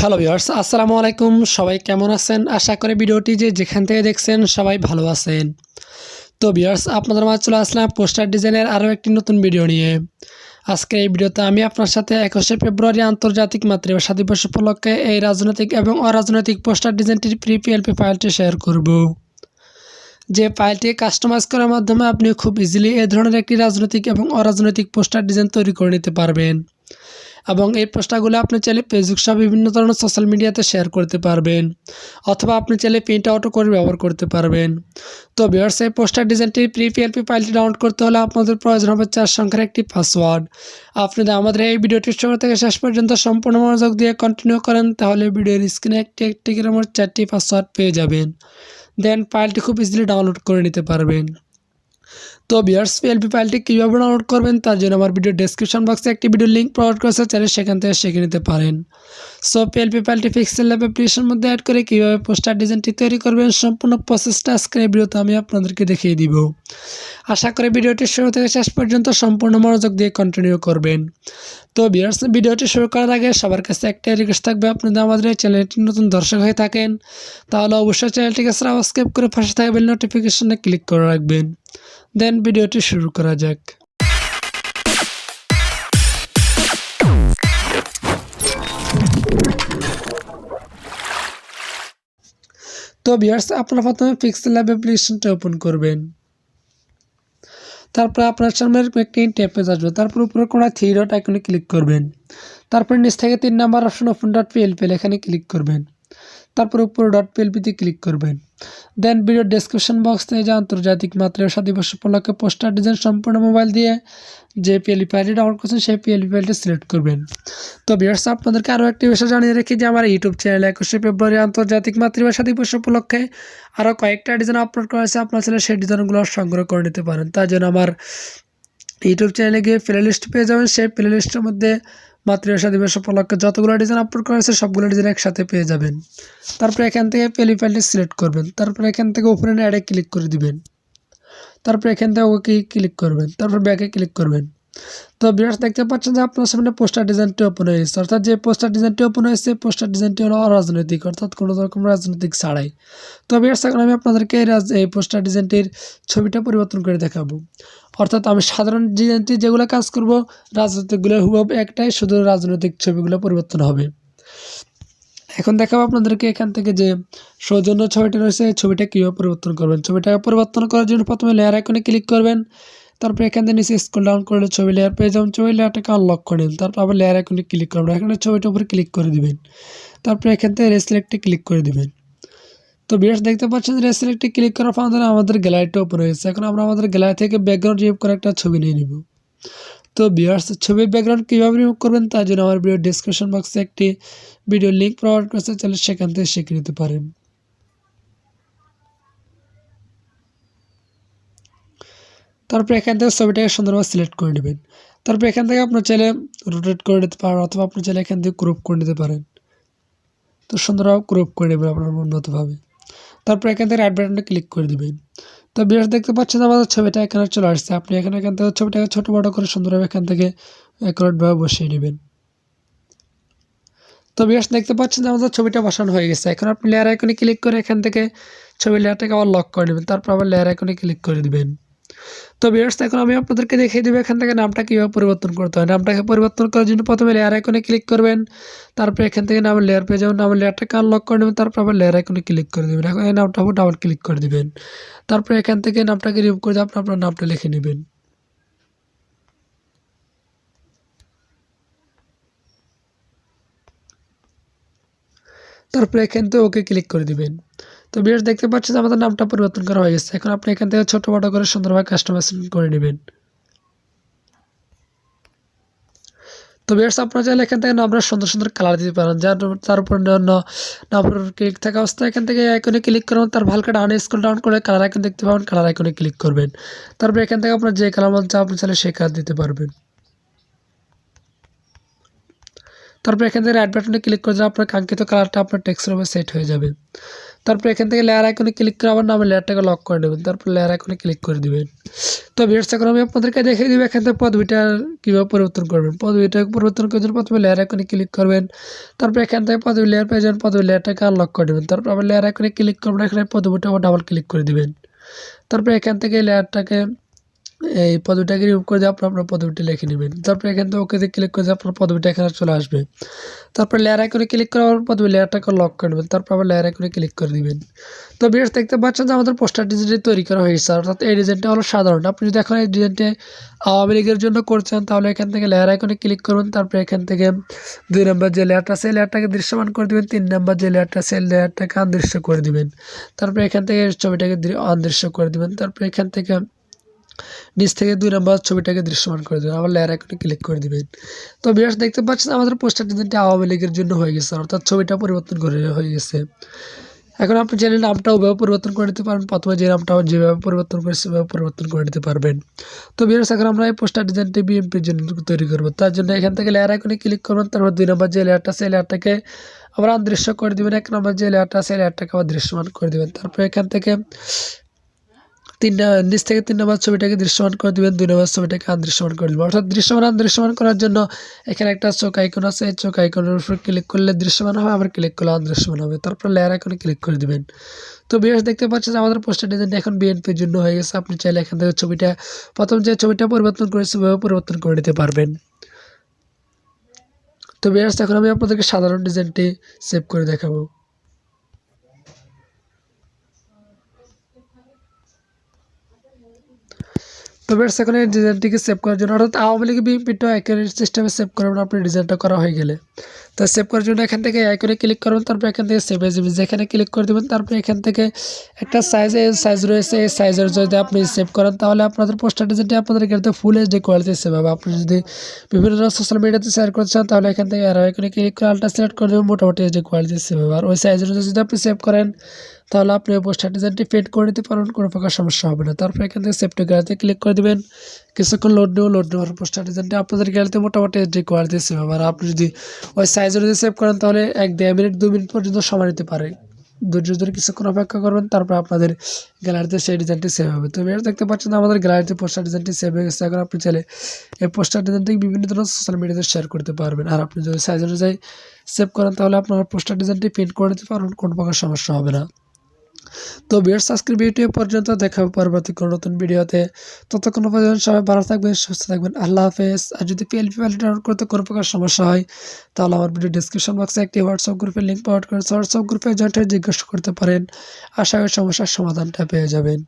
Hello viewers আসসালামু আলাইকুম। সবাই কেমন আছেন? আশা করি ভিডিওটি যে যেখান থেকে দেখছেন সবাই ভালো আছেন। তো ভিউয়ার্স আপনাদের মাঝে চলে আসলাম পোস্টার ডিজাইনের আরও একটি নতুন ভিডিও নিয়ে। আজকে এই ভিডিওতে আমি আপনার সাথে একুশে ফেব্রুয়ারি আন্তর্জাতিক মাতৃভাষা দিবস উপলক্ষে এই রাজনৈতিক এবং অরাজনৈতিক পোস্টার ডিজাইনটির পিএলপি ফাইলটি শেয়ার করব। যে ফাইলটি কাস্টমাইজ করার মাধ্যমে আপনি খুব ইজিলি এই ধরনের একটি রাজনৈতিক এবং অরাজনৈতিক পোস্টার ডিজাইন তৈরি করে নিতে পারবেন। এবং এই পোস্টারগুলো আপনি চাইলে ফেসবুক সহ বিভিন্ন ধরনের সোশ্যাল মিডিয়াতে শেয়ার করতে পারবেন, অথবা আপনি চাইলে প্রিন্ট আউটও করে ব্যবহার করতে পারবেন। তো বিয়ার্স এই পোস্টার ডিজাইনটি প্রি পিএলপি ফাইলটি ডাউনলোড করতে হলে আপনাদের প্রয়োজন হবে চার সংখ্যার একটি পাসওয়ার্ড আপনি যদি আমাদের এই ভিডিওটির শুরু থেকে শেষ পর্যন্ত সম্পূর্ণ মনোযোগ দিয়ে কন্টিনিউ করেন, তাহলে ভিডিওর স্ক্রিনে একটি একটি করে মোট চারটি পাসওয়ার্ড পেয়ে যাবেন। দেন ফাইলটি খুব ইজিলি ডাউনলোড করে নিতে পারবেন। তো বিয়ার্স পিএলপি ফাইলটি কীভাবে ডাউনলোড করবেন তার জন্য আমার ভিডিও ডেসক্রিপশন বক্সে একটি ভিডিও লিঙ্ক প্রোভাইড করেছে, চাইলে সেখান থেকে শিখে নিতে পারেন। সো পিএলপি ফাইলটি পিক্সেল ল্যাব অ্যাপ্লিকেশনের মধ্যে অ্যাড করে কীভাবে পোস্টার ডিজাইনটি তৈরি করবেন, সম্পূর্ণ প্রসেসটা আজকের ভিডিওতে আমি আপনাদেরকে দেখিয়ে দিব। আশা করি ভিডিওটি শুরু থেকে শেষ পর্যন্ত সম্পূর্ণ মনোযোগ দিয়ে কন্টিনিউ করবেন। তো বিয়ার্স ভিডিওটি শুরু করার আগে সবার কাছে একটাই রিকোয়েস্ট থাকবে। আপনাদের আমাদের এই চ্যানেলটি নতুন দর্শক হয়ে থাকেন, তাহলে অবশ্যই চ্যানেলটিকে সাবস্ক্রাইব করে পাশে থাকা বেল নোটিফিকেশনে ক্লিক করে রাখবেন। দেন ভিডিওটি শুরু করা যাক। তো বিয়ার্স আপনারা প্রথমে পিক্সেল ল্যাব অ্যাপ্লিকেশনটা ওপেন করবেন। তারপর আপনার সামনে একটি ট্যাপেজ আসবে। তারপর উপরে কোনো থ্রি ডট আইকনে ক্লিক করবেন। তারপর নিচ থেকে তিন নাম্বার অপশন ওপেন ডট পিএলপিএল এখানে ক্লিক করবেন। তারপর উপরে ডট পিএলপিতে ক্লিক করবেন। দেন ভিডিও ডেসক্রিপশন বক্স থেকে যে আন্তর্জাতিক মাতৃভাষা দিবস উপলক্ষে পোস্টার ডিজাইন সম্পূর্ণ মোবাইল দিয়ে যে পিএলপি ফাইলটি ডাউনলোড করছেন, সেই পিএলপি ফাইলটি সিলেক্ট করবেন। তো বিয়ার্স আপনাদেরকে আরও একটি বিষয় জানিয়ে রাখি যে আমার ইউটিউব চ্যানেলে একুশে ফেব্রুয়ারি আন্তর্জাতিক মাতৃভাষা দিবস উপলক্ষে আরও কয়েকটা ডিজাইন আপলোড করা হয়েছে। আপনার ছেলে সেই ডিজাইনগুলো সংগ্রহ করে নিতে পারেন। তার জন্য আমার ইউটিউব চ্যানেলে গিয়ে প্লে লিস্ট পেয়ে যাবেন। সেই প্লে লিস্টের মধ্যে মাতৃভাষা দিবস উপলক্ষে যতগুলো ডিজাইন আপলোড করা হয়েছে, সবগুলো ডিজাইন একসাথে পেয়ে যাবেন। তারপরে এখান থেকে পেলি ফাইলটি সিলেক্ট করবেন। তারপরে এখান থেকে উপরে অ্যাডে ক্লিক করে দিবেন। তারপরে এখান থেকে ওকে ক্লিক করবেন। তারপর ব্যাকে ক্লিক করবেন। তো বিরাট দেখতে পাচ্ছেন যে আপনার সামনে পোস্টার ডিজাইনটি ওপেন হয়েছে অর্থাৎ যে পোস্টার ডিজাইনটি ওপেন হয়েছে পোস্টার ডিজাইনটি হলো অরাজনৈতিক, অর্থাৎ কোনো রকম রাজনৈতিক ছাড়াই। তো বিরাট এখন আমি আপনাদেরকে এই পোস্টার ডিজাইনটির ছবিটা পরিবর্তন করে দেখাবো। অর্থাৎ আমি সাধারণ ডিজাইনটি যেগুলো কাজ করব, রাজনৈতিকগুলো হুবহু একটাই, শুধু রাজনৈতিক ছবিগুলো পরিবর্তন হবে। এখন দেখাবো আপনাদেরকে এখান থেকে যে সৌজন্য ছবিটা রয়েছে, ছবিটা কীভাবে পরিবর্তন করবেন। ছবিটা পরিবর্তন করার জন্য প্রথমে লেয়ার আইকনে ক্লিক করবেন, তারপর এখান থেকে নিচে স্কুল ডাউন করলে ছবি লেয়ার পেয়ে যাবেন। ছবি লেয়ারটাকে আনলক করে নিন তারপর আবার লেয়ার আইকনে ক্লিক করবেন। এখানে ছবিটার উপরে ক্লিক করে দিবেন, তারপর এখান থেকে রেসিলেক্টে ক্লিক করে দিবেন। তো বিয়ার্স দেখতে পাচ্ছেন যে রেসিলেক্টে ক্লিক করার পর আমাদের গ্যালারিটা ওপেন হয়েছে এখন আমরা আমাদের গ্যালারি থেকে ব্যাকগ্রাউন্ড রিমুভ করে একটা ছবি নিয়ে নিব। তো বিয়ার্স ছবির ব্যাকগ্রাউন্ড কীভাবে রিমুভ করবেন তার জন্য আমার ভিডিও ডিসক্রিপশন বক্সে একটি ভিডিও লিঙ্ক প্রোভাইড করেছে তাহলে সেখান থেকে শিখে নিতে পারেন। তারপর এখান থেকে ছবিটাকে সুন্দরভাবে সিলেক্ট করে নেবেন। তারপর এখান থেকে আপনার চাইলে রোটেট করে নিতে পারেন অথবা আপনার চাইলে এখান থেকে ক্রপ করে নিতে পারেন। তো সুন্দরভাবে ক্রপ করে নেবেন আপনার উন্নতভাবে। তারপর এখান থেকে রাইট বাটনটা ক্লিক করে দেবেন তো বিরাট দেখতে পাচ্ছেন আমাদের ছবিটা এখানে চলে আসছে। আপনি এখানে এখান থেকে ছবিটাকে ছোটো বড়ো করে সুন্দরভাবে এখান থেকে অ্যাকুরেটভাবে বসিয়ে নেবেন। তো বিরাট দেখতে পাচ্ছেন যে আমাদের ছবিটা বসানো হয়ে গেছে। এখন আপনি লেয়ার আইকনে ক্লিক করে এখান থেকে ছবি লেয়ারটাকে আবার লক করে নেবেন। তারপর আবার লেয়ার আইকনে ক্লিক করে দেবেন। তো বিয়ার্স এখন আমি আপনাদেরকে দেখিয়ে দেবো এখান থেকে নামটা কীভাবে পরিবর্তন করতে হয়। নামটাকে পরিবর্তন করার জন্য প্রথমে লেয়ার আইকনে ক্লিক করবেন। তারপর এখান থেকে নামের লেয়ার পেয়ে যাবেন। নামের লেয়ারটাকে আনলক করে নেবেন। তারপর আবার লেয়ার আইকনে ক্লিক করে দেবেন। এখন এই নামটা ডাবল ক্লিক করে দেবেন। তারপর এখান থেকে নামটাকে রিমুভ করে আপনার আপনার নামটা লিখে নেবেন। তারপরে এখান থেকে ওকে ক্লিক করে দিবেন। তো বিয়ার্স দেখতে পাচ্ছেন আমাদের নামটা পরিবর্তন করা হয়ে গেছে। এখন আপনি এখান থেকে ছোটো বড়ো করে সুন্দরভাবে কাস্টমাইজেশন করে নেবেন। তো বিয়ার্স আপনারা চাইলে এখান থেকে নামটা সুন্দর সুন্দর কালার দিতে পারেন। যার তার উপর নাম্বার ক্লিক থাকা অবস্থায় এখান থেকে আইকনে ক্লিক করবেন তার ভালকে ডাউন স্কুল ডাউন করে কালার আইকন দেখতে পাবেন। কালার আইকনে ক্লিক করবেন। তারপর এখান থেকে আপনার যে কালার মধ্যে আপনি চাইলে সেই কালার দিতে পারবেন। তারপর এখান থেকে রাইট বাটনে ক্লিক করে দিলে আপনার কাঙ্ক্ষিত কালারটা আপনার টেক্সটের উপর সেট হয়ে যাবে। তারপর এখান থেকে লেয়ার আইকনে ক্লিক করে আবার নামের লেয়ারটাকে লক করে নেবেন। তারপর লেয়ার আইকনে ক্লিক করে দিবেন। তো ভিউয়ার্স এখন আমি আপনাদেরকে দেখিয়ে দিব এখান থেকে পদবিটা কীভাবে পরিবর্তন করবেন। পদবিটা পরিবর্তন করার জন্য প্রথমে লেয়ার আইকনে ক্লিক করবেন। তারপর এখান থেকে পদবি লেয়ার পেয়ে যাবেন পদবি লেয়ারটাকে আনলক করে দেবেন তারপর আবার লেয়ার আইকনে ক্লিক করবেন, এখানে পদবিটা আবার ডাবল ক্লিক করে দিবেন। তারপর এখান থেকে লেয়ারটাকে এই পদবিটাকে রিমুভ করে দিয়ে আপনার আপনার পদবিটা লিখে নেবেন। তারপর এখান থেকে ওকে ক্লিক করে দিয়ে আপনার পদবিটা এখানে চলে আসবে। তারপর লেয়ার আইকনে ক্লিক করে আবার পদবি লেয়ারটাকে লক করে নেবেন। তারপর আবার লেয়ার আইকনে ক্লিক করে দিবেন তো বিয়ার্স দেখতে পাচ্ছেন যে আমাদের পোস্টার ডিজাইনটি তৈরি করা হয়েছে। অর্থাৎ এই ডিজাইনটা হলো সাধারণ। আপনি যদি এখন এই ডিজাইনটি আওয়ামী লীগের জন্য করছেন তাহলে এখান থেকে লেয়ার আইকনে ক্লিক করবেন তারপর এখান থেকে দুই নম্বর যে লেয়ারটা আছে লেয়ারটাকে দৃশ্যমান করে দিবেন। তিন নম্বর যে লেয়ারটা আছে লেয়ারটাকে অদৃশ্য করে দিবেন। তারপরে এখান থেকে ছবিটাকে অদৃশ্য করে দিবেন। তারপর এখান থেকে নিচ থেকে দুই নম্বর ছবিটাকে দৃশ্যমান করে দেবেন। আবার লেয়ার আইকনে ক্লিক করে দিবেন। তো বিরাট দেখতে পাচ্ছেন আমাদের পোস্টার ডিজাইনটি আওয়ামী লীগের জন্য হয়ে গেছে, অর্থাৎ ছবিটা পরিবর্তন করে হয়ে গেছে। এখন আপনি চ্যানেল নামটা ওভাবে পরিবর্তন করে নিতে পারবেন প্রথমে যে নামটা যেভাবে পরিবর্তন করে সেভাবে পরিবর্তন করে নিতে পারবেন। তো বিরাট এখন আমরা এই পোস্টার ডিজাইনটি বিএমপির জন্য তৈরি করব। তার জন্য এখান থেকে লেয়ার আইকনে ক্লিক করবেন, তারপর দুই নম্বর যে লেয়ারটা সেই লেয়ারটাকে আবার অদৃশ্য করে দেবেন। এক নম্বর যে লেয়ারটা সেই লেয়ারটাকে আবার দৃশ্যমান করে দেবেন। তারপর এখান থেকে তিন নিচ থেকে তিন নম্বর ছবিটাকে দৃশ্যমান করে দেবেন, দুই নম্বর ছবিটাকে আদৃশ্যমান করে দেবেন। অর্থাৎ দৃশ্যমান আদৃশ্যমান করার জন্য এখানে একটা চোখ আইকন আছে, এই চোখ আইকনের উপর ক্লিক করলে দৃশ্যমান হবে, আবার ক্লিক করলে আদৃশ্যমান হবে। তারপর লেয়ার আইকনে ক্লিক করে দেবেন। তো বিএস দেখতে পাচ্ছেন যে আমাদের পোস্টার ডিজাইন এখন বিএনপির জন্য হয়ে গেছে। আপনি চাইলে এখান থেকে ছবিটা, প্রথম যে ছবিটা পরিবর্তন করেছে সেভাবে পরিবর্তন করে নিতে পারবেন। তো বিএস এখন আমি আপনাদেরকে সাধারণ ডিজাইনটি সেভ করে দেখাবো। তো বেশ এখন এই ডিজাইনটিকে সেভ করার জন্য, অর্থাৎ আওয়ামী লীগ বিএনপিটা একই সিস্টেমে সেভ করবেন আপনার ডিজাইনটা করা হয়ে গেলে। তো সেভ করার জন্য এখান থেকে আইকনে ক্লিক করবেন, তারপর এখান থেকে সেভ ইমেজ এখানে ক্লিক করে দেবেন, তারপর এখান থেকে একটা সাইজ সাইজ রয়েছে, এই সাইজের যদি আপনি সেভ করেন, তাহলে আপনাদের পোস্টার ডিজাইনটি আপনাদের এখানে ফুল এইচডি কোয়ালিটি সেভ হবে। আপনি যদি বিভিন্ন ধরনের সোশ্যাল মিডিয়াতে শেয়ার করতে চান, তাহলে এখান থেকে আর এখানে ক্লিক করে আলট্রা সিলেক্ট করে দেবেন, মোটামুটি এইচডি কোয়ালিটি সেভ হবে। আর ওই সাইজের যদি আপনি সেভ করেন, তাহলে আপনি ওই পোস্টার ডিজাইনটি পেড করে নিতে পারবেন কোনো প্রকার সমস্যা হবে না। তারপর এখান থেকে সেভ টু গ্যালারিতে ক্লিক করে দেবেন। কিছুক্ষণ লোড নেব লোড নেওয়ার পোস্টার ডিজাইনটি আপনাদের গ্যালারিতে মোটামুটি এইচডি কোয়ালিটি সেভ হবে। আর আপনি যদি ওই সাইজে যদি সেভ করেন, তাহলে এক দেড় মিনিট দু মিনিট পর্যন্ত সময় নিতে পারে। ধৈর্য ধরে কিছুক্ষণ অপেক্ষা করবেন, তারপর আপনাদের গ্যালারিতে সেই ডিজাইনটি সেভ হবে। তো এবার দেখতে পাচ্ছেন আমাদের গ্যালারিতে পোস্টার ডিজাইনটি সেভ হয়ে গেছে। এখন আপনি চাইলে এই পোস্টার ডিজাইনটি বিভিন্ন ধরনের সোশ্যাল মিডিয়াতে শেয়ার করতে পারবেন। আর আপনি যদি সাইজ অনুযায়ী সেভ করেন, তাহলে আপনার পোস্টার ডিজাইনটি প্রিন্ট করে নিতে পারবেন, কোনো প্রকার সমস্যা হবে না। তো বিয়ার আজকের ভিডিও পর্যন্ত দেখা হবে পরবর্তী কোনো নতুন ভিডিওতে ততক্ষণ পর্যন্ত সবাই ভালো থাকবেন, সুস্থ থাকবেন। আল্লাহ হাফেজ। আর যদি পিএলপি ফাইল ডাউনলোড করতে কোনো প্রকার সমস্যা হয়, তাহলে আমার ভিডিও ডিসক্রিপশন বক্সে একটি হোয়াটসঅ্যাপ গ্রুপের লিঙ্ক পাওয়ার করেন হোয়াটসঅ্যাপ গ্রুপে জয়েন্ট জিজ্ঞাসা করতে পারেন। আশা করি সমস্যার সমাধানটা পেয়ে যাবেন।